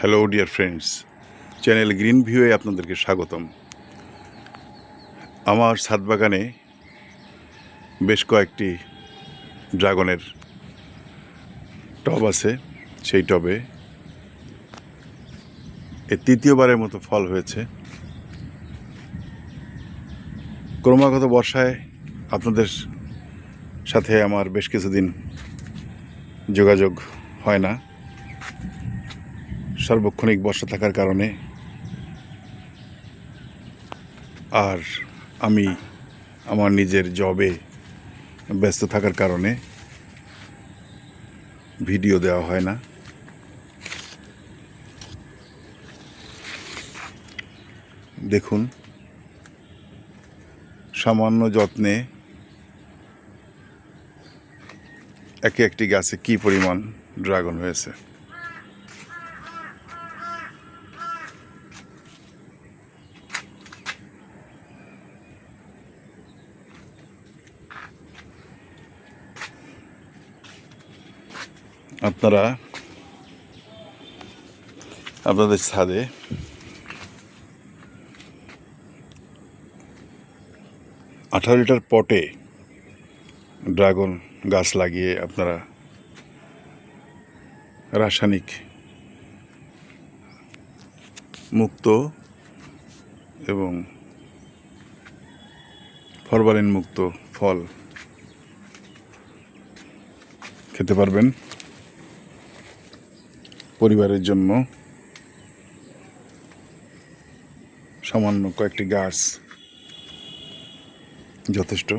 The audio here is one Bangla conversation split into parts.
Hello dear friends channel Green ভিউয়ে আপনাদেরকে স্বাগতম। আমার ছাদ বাগানে বেশ কয়েকটি ড্রাগনের টব আছে। সেই টবে এ তৃতীয়বারের মতো ফল হয়েছে। ক্রমাগত বর্ষায় আপনাদের সাথে আমার বেশ কিছুদিন যোগাযোগ হয় না। সার্বক্ষণিক বর্ষা থাকার কারণে। আর আমি আমার নিজের জবে ব্যস্ত থাকার কারণে ভিডিও দেওয়া হয় না। দেখুন, সামান্য যত্নে একে একটি গাছে কি পরিমাণ ড্রাগন হয়েছে? আপনারা আপনাদের ছাদে আঠারো লিটার পটে ড্রাগন গাছ লাগিয়ে আপনারা রাসায়নিক মুক্ত এবং ফরমালিন মুক্ত ফল খেতে পারবেন। পরিবারের জন্য সামান্য কয়েকটি গাছ যথেষ্ট।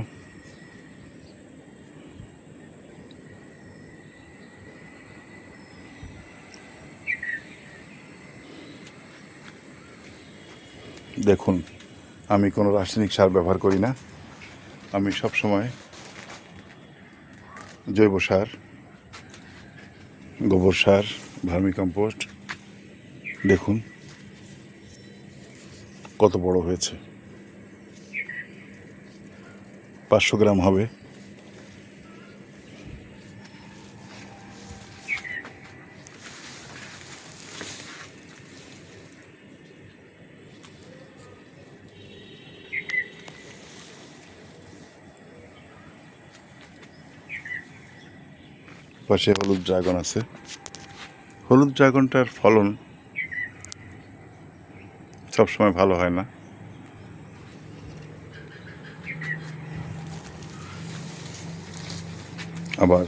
দেখুন, আমি কোনো রাসায়নিক সার ব্যবহার করি না। আমি সব সময় জৈব সার গোবর সার ভার্মিকম্পোস্ট দেখুন কত বড় হয়েছে। পাঁচশো গ্রাম হবে। পাশে হলুদ ড্রাগন আছে। হলুদ ড্রাগনটার ফলন সবসময় ভালো হয় না। আবার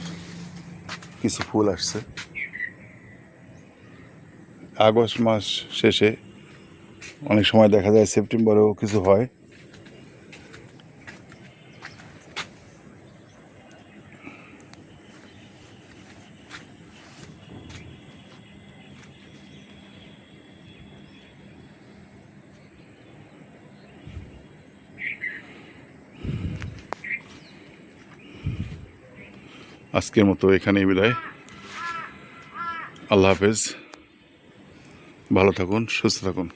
কিছু ফুল আসছে। আগস্ট মাস শেষে অনেক সময় দেখা যায় সেপ্টেম্বরেও কিছু হয়। আজকের মতো এখানেই বিদায়। আল্লাহ হাফেজ। ভালো থাকুন সুস্থ থাকুন।